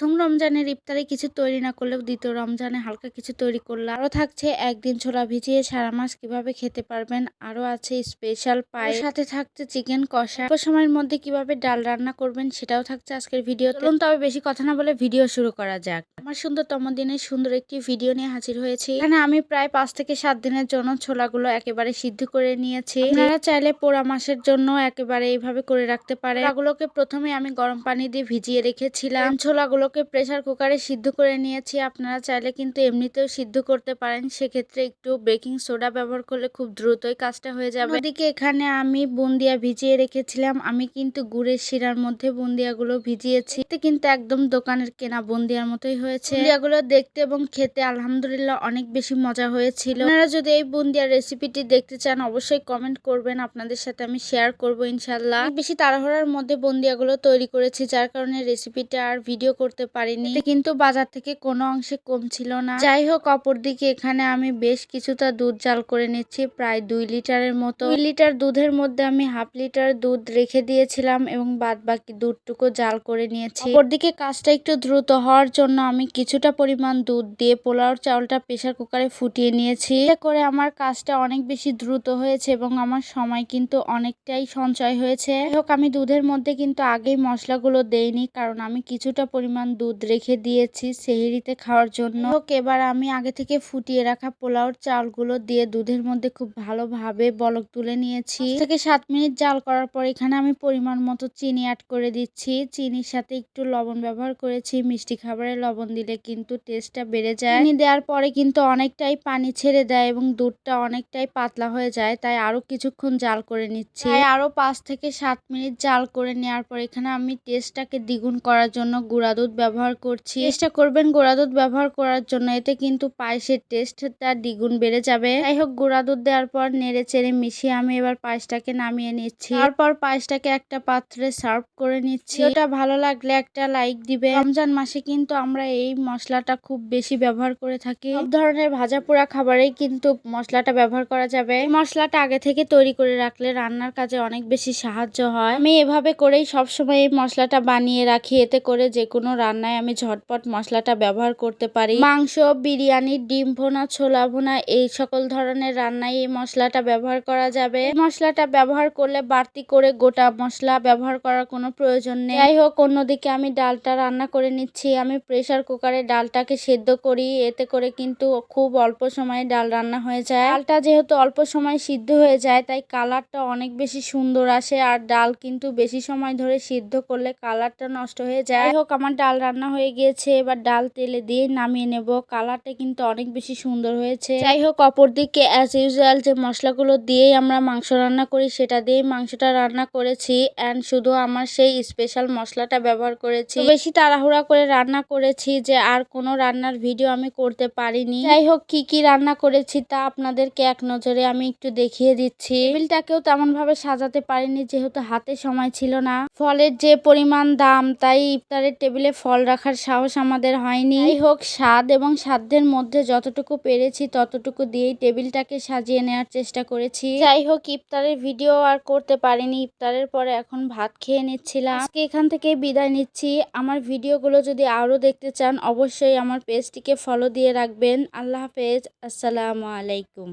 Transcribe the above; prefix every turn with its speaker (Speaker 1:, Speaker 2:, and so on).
Speaker 1: প্রথম রমজানের ইফতারে কিছু তৈরি না করলেও দ্বিতীয় রমজানে হালকা কিছু তৈরি করলাম আরও থাকছে একদিন ছোলা ভিজিয়ে সারা মাস কীভাবে খেতে পারবেন আরও আছে স্পেশাল পায়ের সাথে থাকছে চিকেন কষা। অল্প সময়ের মধ্যে কীভাবে ডাল রান্না করবেন সেটাও থাকছে আজকের ভিডিও চলুন তবে বেশি কথা না বলে ভিডিও শুরু করা যাক। আমার সুন্দরতম দিনের সুন্দর একটি ভিডিও নিয়ে হাজির হয়েছি। এখানে আমি প্রায় পাঁচ থেকে সাত দিনের জন্য ছোলাগুলো একেবারে সিদ্ধ করে নিয়েছি। আপনারা চাইলে পোড়া মাসের জন্য একেবারে এইভাবে করে রাখতে পারে ছোলাগুলোকে প্রথমে আমি গরম পানি দিয়ে ভিজিয়ে রেখেছিলাম। ছোলাগুলোকে প্রেসার কুকারে সিদ্ধ করে নিয়েছি, আপনারা চাইলে কিন্তু এমনিতেও সিদ্ধ করতে পারেন। সেক্ষেত্রে একটু বেকিং সোডা ব্যবহার করলে খুব দ্রুতই কাজটা হয়ে যাবে। ওদিকে এখানে আমি বুন্দিয়া ভিজিয়ে রেখেছিলাম। আমি কিন্তু গুড়ের শিরার মধ্যে বুন্দিয়াগুলো ভিজিয়েছি। এতে কিন্তু একদম দোকানের কেনা বুন্দিয়ার মতোই হয়েছে। বুন্দিয়াগুলো দেখতে এবং খেতে আলহামদুলিল্লাহ অনেক বেশি মজা হয়েছিল। আপনারা যদি এই বুন্দিয়ার রেসিপিটি দেখতে চান, অবশ্যই কমেন্ট করবেন। আপনাদের সাথে আমি শেয়ার করব ইনশাল্লাহ বেশি তাড়াহুড়ার মধ্যে বুন্দিয়াগুলো তৈরি করেছি, যার কারণে রেসিপিটা আর ভিডিও করতে পারিনি। এতে কিন্তু বাজার থেকে কোনো অংশে কম ছিল না। যাই হোক, অপরদিকে এখানে আমি বেশ কিছুটা দুধ জাল করে নিচ্ছি, প্রায় দুই লিটারের মতো। দুই লিটার দুধের মধ্যে আমি হাফ লিটার দুধ রেখে দিয়েছিলাম এবং বাদ বাকি দুধটুকু জাল করে নিয়েছি। অপরদিকে কাজটা একটু দ্রুত হওয়ার জন্য আমি কিছুটা পরিমাণ দুধ দিয়ে পোলাওর চাউলটা প্রেসার কুকারে ফুটিয়ে নিয়েছি। করে আমার কাজটা অনেক বেশি দ্রুত হয়েছে এবং আমার সময় কিন্তু অনেকটাই সঞ্চয় হয়েছে। হোক, আমি দুধের মধ্যে কিন্তু আগেই মশলাগুলো দেইনি, কারণ আমি কিছুটা পরিমাণ দুধ রেখে দিয়েছি সেহেরিতে খাওয়ার জন্য। এবার আমি আগে থেকে ফুটিয়ে রাখা পোলাওর চালগুলো দিয়ে দুধের মধ্যে খুব ভালোভাবে বলক তুলে নিয়েছি। থেকে সাত মিনিট জাল করার পর এখানে আমি পরিমাণ মতো চিনি অ্যাড করে দিচ্ছি। চিনির সাথে একটু লবণ ব্যবহার করেছি। মিষ্টি খাবারে লবণ দিলে কিন্তু টেস্টটা বেড়ে যায়। চিনি দেওয়ার পরে কিন্তু অনেকটাই পানি ছেড়ে দেয় এবং দুধটা অনেকটাই পাতলা হয়ে যায়, তাই আরও কিছুক্ষণ জাল করে নিচ্ছি। তাই আরও পাঁচ থেকে সাত মিনিট জাল করে নেওয়ার পর এখানে আমি টেস্টটাকে দ্বিগুণ করার জন্য গুঁড়া দুধ ব্যবহার করছি। চেষ্টা করবেন গুঁড়া দুধ ব্যবহার করার জন্য, এতে কিন্তু পায়েসের টেস্ট তার দ্বিগুণ বেড়ে যাবে। যাই হোক, গোড়া দুধ দেওয়ার পর নেড়ে চেড়ে মিশিয়ে আমি এবার পায়েসটাকে নামিয়ে নিচ্ছি। তারপর পায়েসটাকে একটা পাত্রে সার্ভ করে নিচ্ছি। এটা ভালো লাগলে একটা লাইক দিবে। রমজান মাসে কিন্তু আমরা এই মশলাটা খুব বেশি ব্যবহার করে থাকি। সব ধরনের ভাজা পোড়া খাবারেই কিন্তু মশলাটা ব্যবহার করা যাবে। মশলাটা আগে থেকে তৈরি করে রাখলে রান্নার কাজে অনেক বেশি সাহায্য হয়। আমি এভাবে করেই সবসময় এই মশলাটা বানিয়ে রাখি। এতে করে যে কোনো রান্নায় আমি ঝটপট মশলাটা ব্যবহার করতে পারি। মাংস, বিরিয়ানি, ডিম ভোনা, ছোলা ভোনা, এই সকল ধরনের রান্নায় এই মশলাটা ব্যবহার করা যাবে। মশলাটা ব্যবহার করলে বাড়তি করে গোটা মশলা ব্যবহার করার কোনো প্রয়োজন নেই। যাই হোক, অন্যদিকে আমি ডালটা রান্না করে নিচ্ছি। আমি প্রেসার কুকারে ডালটাকে সেদ্ধ করি। এতে করে কিন্তু খুব অল্প সময়ে ডাল রান্না হয়ে যায়। ডালটা যেহেতু অল্প সময় সিদ্ধ হয়ে যায়, তাই কালারটা অনেক বেশি সুন্দর আসে। আর ডাল কিন্তু বেশি সময় ধরে সিদ্ধ করলে কালারটা নষ্ট হয়ে যায়। হোক, আমার ডাল রান্না হয়ে গিয়েছে, এবার ডাল তেলে দিয়ে নামিয়ে নেব। কালারটা কিন্তু অনেক বেশি সুন্দর হয়েছে। যাই হোক, অপরদিকে অ্যাজ ইউজুয়াল যে মশলাগুলো দিয়েই আমরা মাংস রান্না করি, সেটা দিয়েই মাংসটা রান্না করেছি। অ্যান্ড শুধু আমার সেই স্পেশাল মশলাটা ব্যবহার করেছি। বেশি তাড়াহুড়া করে রান্না করেছি যে আর কোনো রান্নার ভিডিও আমি করতে পারিনি। যাই হোক, কি কি রান্না করেছি তা আপনাদেরকে এক নজরে আমি একটু দেখিয়ে দিচ্ছি। টেবিলটাকেও তেমন ভাবে সাজাতে পারিনি, যেহেতু হাতে সময় ছিল না। ফলের যে পরিমাণ দাম, তাই ইফতারের টেবিলে ফল রাখার সাহস আমাদের হয়নি। যাই হোক স্বাদ এবং সাধ্যের মধ্যে যতটুকু পেরেছি ততটুকু দিয়েই টেবিলটাকে সাজিয়ে নেওয়ার চেষ্টা করেছি। যাই হোক ইফতারের ভিডিও আর করতে পারিনি। ইফতারের পরে এখন ভাত খেয়ে নিচ্ছিলাম। আজকে এখান থেকে বিদায় নিচ্ছি। আমার ভিডিওগুলো যদি আরও দেখতে চান অবশ্যই আমার পেজটিকে ফলো দিয়ে রাখবেন। আল্লাহ হাফেজ। আসসালামু আলাইকুম।